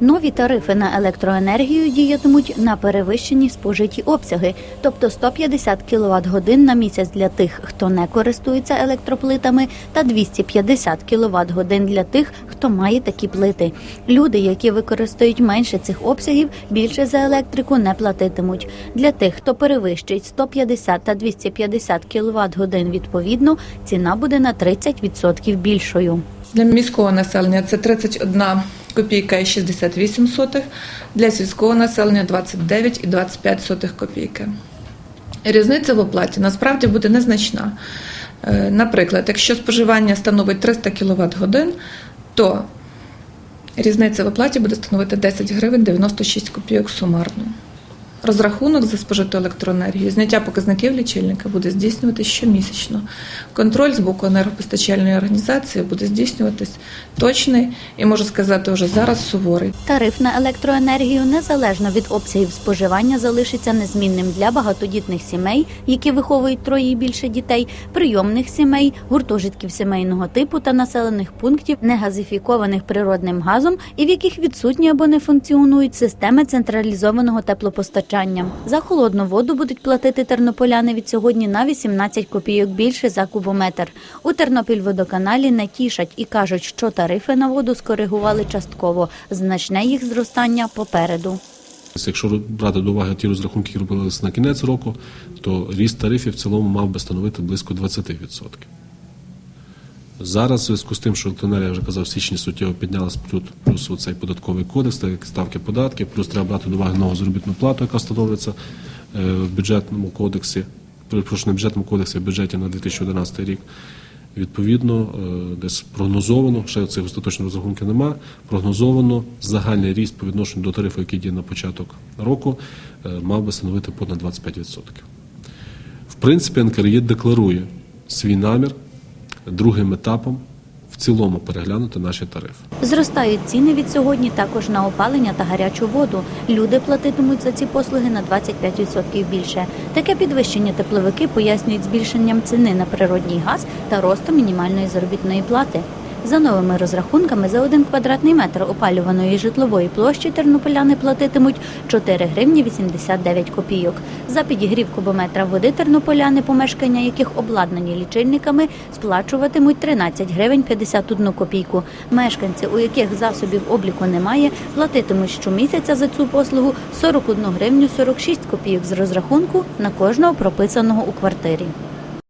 Нові тарифи на електроенергію діятимуть на перевищені спожиті обсяги, тобто 150 кВт годин на місяць для тих, хто не користується електроплитами, та 250 кВт годин для тих, хто має такі плити. Люди, які використають менше цих обсягів, більше за електрику не платитимуть. Для тих, хто перевищить 150 та 250 кВт годин відповідно, ціна буде на 30% більшою. Для міського населення це 31 копійка і 68 сотих, для сільського населення 29 і 25 сотих копійки. Різниця в оплаті насправді буде незначна. Е, Наприклад, якщо споживання становить 300 кВт годин, то різниця в оплаті буде становити 10 гривень 96 копійок сумарно. Розрахунок за спожиту електроенергію, зняття показників лічильника буде здійснюватися щомісячно. Контроль з боку енергопостачальної організації буде здійснюватись точний і можу сказати вже зараз суворий. Тариф на електроенергію незалежно від обсягів споживання залишиться незмінним для багатодітних сімей, які виховують троє і більше дітей, прийомних сімей, гуртожитків сімейного типу та населених пунктів, не газифікованих природним газом, і в яких відсутні або не функціонують системи централізованого теплопостачання. За холодну воду будуть платити тернополяни від сьогодні на 18 копійок більше за кубометр. У Тернопільводоканалі не тішать і кажуть, що тарифи на воду скоригували частково. Значне їх зростання попереду. Якщо брати до уваги ті розрахунки, які робилися на кінець року, то ріст тарифів в цілому мав би становити близько 20%. Зараз, в зв'язку з тим, що електроенергія, я вже казав, в січні суттєво піднялась плюс, оцей податковий кодекс, ставки податків, плюс треба брати до уваги нову заробітну плату, яка встановлюється е, в бюджетному кодексі, перепрошую, не бюджетному кодексі, а в бюджеті на 2011 рік. Відповідно, е, десь прогнозовано, ще цих остаточних розрахунків нема, прогнозовано загальний ріст по відношенню до тарифу, який діє на початок року, е, мав би становити понад 25%. В принципі, НКРЄ декларує свій намір другим етапом в цілому переглянути наші тарифи. Зростають ціни від сьогодні також на опалення та гарячу воду. Люди платитимуть за ці послуги на 25% більше. Таке підвищення тепловики пояснюють збільшенням ціни на природній газ та ростом мінімальної заробітної плати. За новими розрахунками, за один квадратний метр опалюваної житлової площі тернополяни платитимуть 4 гривні 89 копійок. За підігрів кубометра води тернополяни, помешкання яких обладнані лічильниками, сплачуватимуть 13 гривень 51 копійку. Мешканці, у яких засобів обліку немає, платитимуть щомісяця за цю послугу 41 гривню 46 копійок з розрахунку на кожного прописаного у квартирі.